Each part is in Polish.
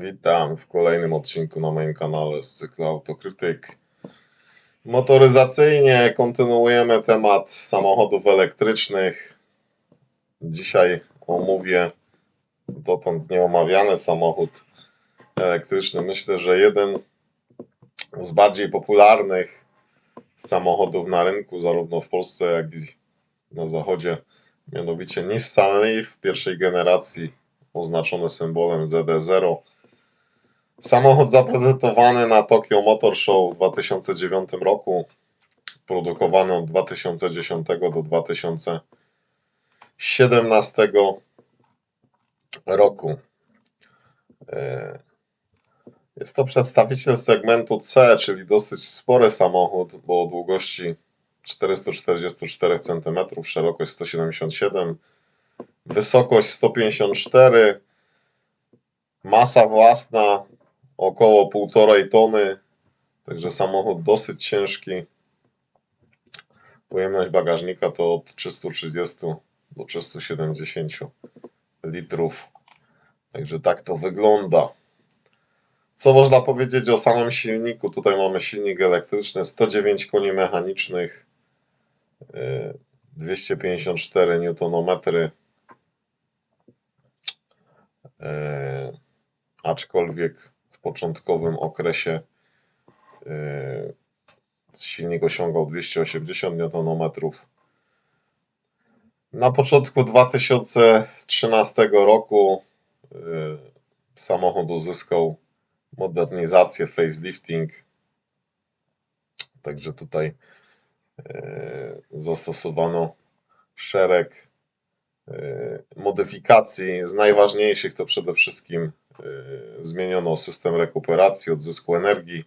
Witam w kolejnym odcinku na moim kanale z cyklu Autokrytyk. Motoryzacyjnie kontynuujemy temat samochodów elektrycznych. Dzisiaj omówię dotąd nieomawiany samochód elektryczny. Myślę, że jeden z bardziej popularnych samochodów na rynku, zarówno w Polsce, jak i na zachodzie, mianowicie Nissan Leaf pierwszej generacji, oznaczony symbolem ZD0. Samochód zaprezentowany na Tokyo Motor Show w 2009 roku, produkowany od 2010 do 2017 roku. E, Jest to przedstawiciel segmentu C, czyli dosyć spory samochód, bo o długości 444 cm, szerokość 177 wysokość 154 masa własna około 1,5 tony, także samochód dosyć ciężki. Pojemność bagażnika to od 330 do 370 litrów. Także tak to wygląda. Co można powiedzieć o samym silniku? Tutaj mamy silnik elektryczny, 109 koni mechanicznych, yy, 254 Nm. Yy, aczkolwiek początkowym okresie yy, silnik osiągał 280 Nm. Na początku 2013 roku yy, samochód uzyskał modernizację, facelifting. Także tutaj yy, zastosowano szereg modyfikacji. Z najważniejszych to przede wszystkim zmieniono system rekuperacji, odzysku energii,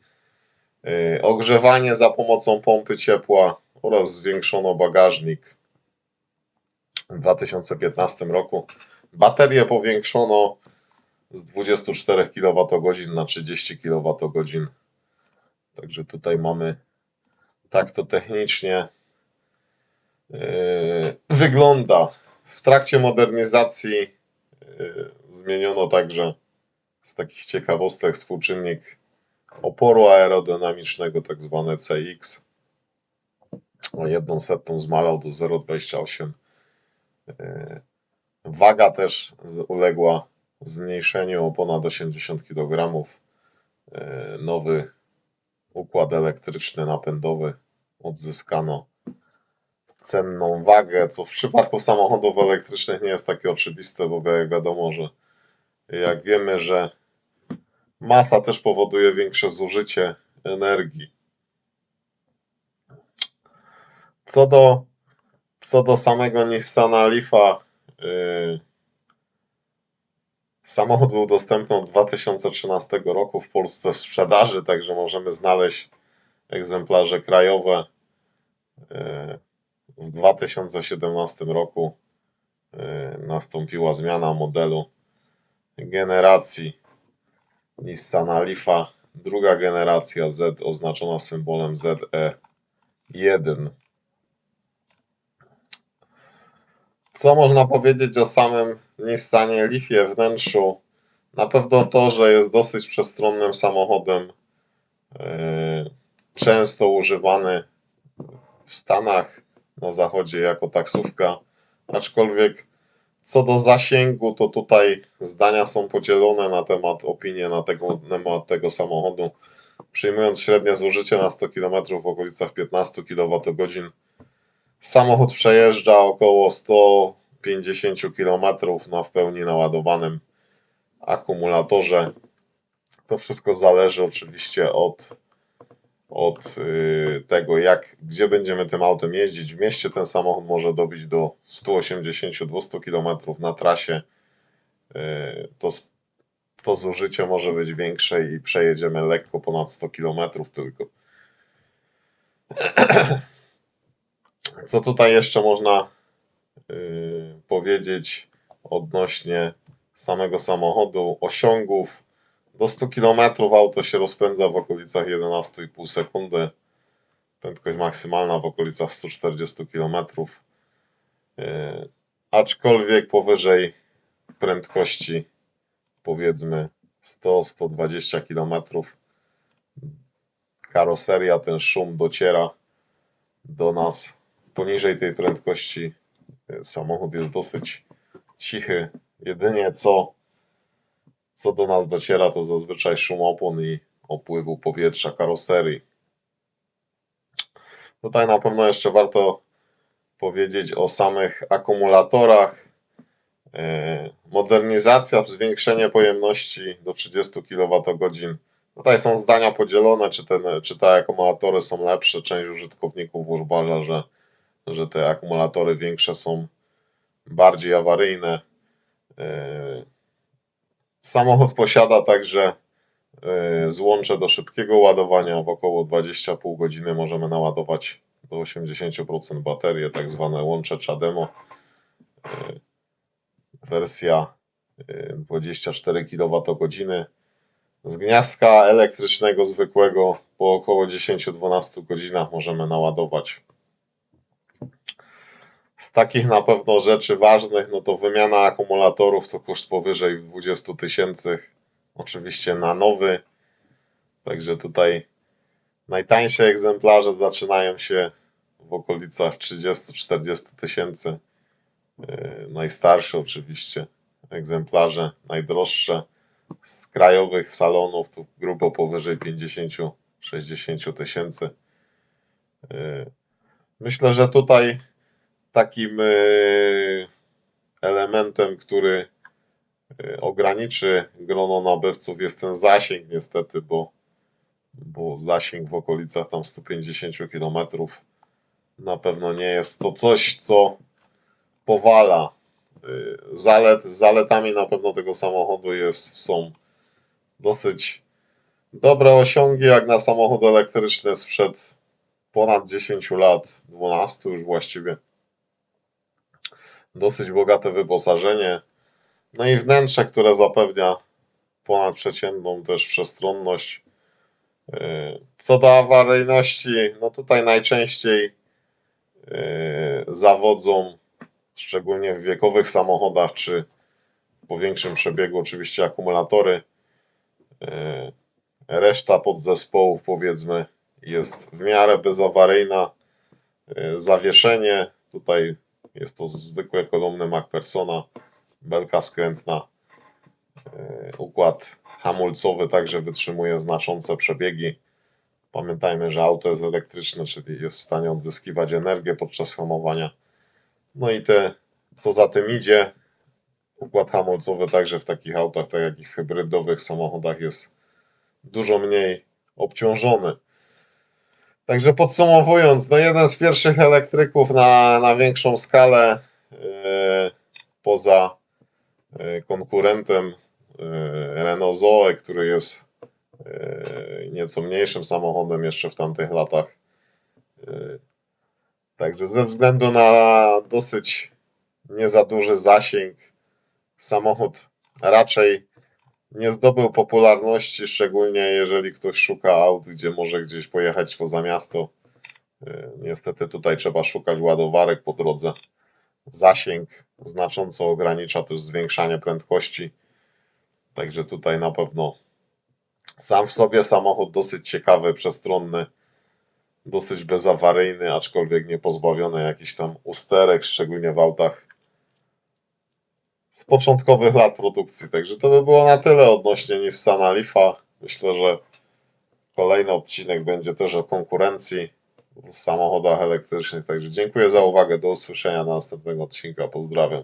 yy, ogrzewanie za pomocą pompy ciepła oraz zwiększono bagażnik. W 2015 roku baterię powiększono z 24 kWh na 30 kWh. Także tutaj mamy tak to technicznie yy, wygląda. W trakcie modernizacji zmieniono także z takich ciekawostek współczynnik oporu aerodynamicznego, tak zwane CX. O jedną setną zmalał do 0,28. Yy, Waga też uległa zmniejszeniu o ponad 80 kg. Yy, Nowy układ elektryczny napędowy odzyskano cenną wagę, co w przypadku samochodów elektrycznych nie jest takie oczywiste, bo wiadomo, że jak wiemy, że masa też powoduje większe zużycie energii. Co do, co do samego Nissana Leafa, yy, samochód był dostępny od 2013 roku w Polsce w sprzedaży, także możemy znaleźć egzemplarze krajowe. Yy, W 2017 roku yy, nastąpiła zmiana modelu generacji Nissana Leafa. Druga generacja Z oznaczona symbolem ZE1. Co można powiedzieć o samym Nissanie Leafie wnętrzu? Na pewno to, że jest dosyć przestronnym samochodem. Yy, Często używany w Stanach, na zachodzie jako taksówka. Aczkolwiek co do zasięgu, to tutaj zdania są podzielone na temat opinie na tego, temat tego samochodu. Przyjmując średnie zużycie na 100 km w okolicach 15 kWh, samochód przejeżdża około 150 km na w pełni naładowanym akumulatorze. To wszystko zależy oczywiście od, od yy, tego, jak, gdzie będziemy tym autem jeździć. W mieście ten samochód może dobić do 180-200 km na trasie. Yy, to, to zużycie może być większe i przejedziemy lekko ponad 100 km tylko. Co tutaj jeszcze można yy, powiedzieć odnośnie samego samochodu, osiągów? Do 100 km auto się rozpędza w okolicach 11,5 sekundy. Prędkość maksymalna w okolicach 140 km. Yy, aczkolwiek powyżej prędkości powiedzmy 100-120 km. Karoseria, ten szum dociera do nas poniżej tej prędkości. y, Samochód jest dosyć cichy. Jedynie co, co do nas dociera, to zazwyczaj szum opon i opływu powietrza karoserii. Tutaj na pewno jeszcze warto powiedzieć o samych akumulatorach. E, Modernizacja, zwiększenie pojemności do 30 kWh. Tutaj są zdania podzielone, czy, ten, czy te akumulatory są lepsze. Część użytkowników uważa, że, że te akumulatory większe są bardziej awaryjne. E, Samochód posiada także e, złącze do szybkiego ładowania. W około 20,5 godziny możemy naładować do 80% baterię, tak zwane łącze CHAdeMO. E, Wersja e, 24 kWh. Z gniazdka elektrycznego zwykłego po około 10-12 godzinach możemy naładować. Z takich na pewno rzeczy ważnych, no to wymiana akumulatorów to koszt powyżej 20 tysięcy. Oczywiście na nowy. Także tutaj najtańsze egzemplarze zaczynają się w okolicach 30-40 tysięcy. Yy, Najstarsze oczywiście egzemplarze, najdroższe z krajowych salonów to grubo powyżej 50-60 tysięcy. Yy, Myślę, że tutaj takim yy, elementem, który yy, ograniczy grono nabywców jest ten zasięg niestety, bo, bo zasięg w okolicach tam 150 km na pewno nie jest to coś, co powala. Yy, Zalet, zaletami na pewno tego samochodu jest, są dosyć dobre osiągi, jak na samochód elektryczny sprzed ponad 10 lat, 12 już właściwie. Dosyć bogate wyposażenie. No i wnętrze, które zapewnia ponadprzeciętną też przestronność. Yy, Co do awaryjności, no tutaj najczęściej yy, zawodzą, szczególnie w wiekowych samochodach, czy po większym przebiegu, oczywiście akumulatory. Yy, Reszta podzespołów, powiedzmy, jest w miarę bezawaryjna. Zawieszenie, tutaj jest to zwykłe kolumny MacPersona, belka skrętna. Yy, Układ hamulcowy także wytrzymuje znaczące przebiegi. Pamiętajmy, że auto jest elektryczne, czyli jest w stanie odzyskiwać energię podczas hamowania. No i te, co za tym idzie, układ hamulcowy także w takich autach, tak jak i hybrydowych samochodach jest dużo mniej obciążony. Także podsumowując, no jeden z pierwszych elektryków na, na większą skalę yy, poza yy, konkurentem yy, Renault Zoe, który jest yy, nieco mniejszym samochodem jeszcze w tamtych latach. Yy, Także ze względu na dosyć nie za duży zasięg, samochód raczej nie zdobył popularności, szczególnie jeżeli ktoś szuka aut, gdzie może gdzieś pojechać poza miasto. Yy, Niestety tutaj trzeba szukać ładowarek po drodze. Zasięg znacząco ogranicza też zwiększanie prędkości. Także tutaj na pewno sam w sobie samochód dosyć ciekawy, przestronny, dosyć bezawaryjny, aczkolwiek nie pozbawiony jakichś tam usterek, szczególnie w autach z początkowych lat produkcji. Także to by było na tyle odnośnie Nissana Leafa. Myślę, że kolejny odcinek będzie też o konkurencji w samochodach elektrycznych. Także dziękuję za uwagę. Do usłyszenia na następnego odcinka. Pozdrawiam.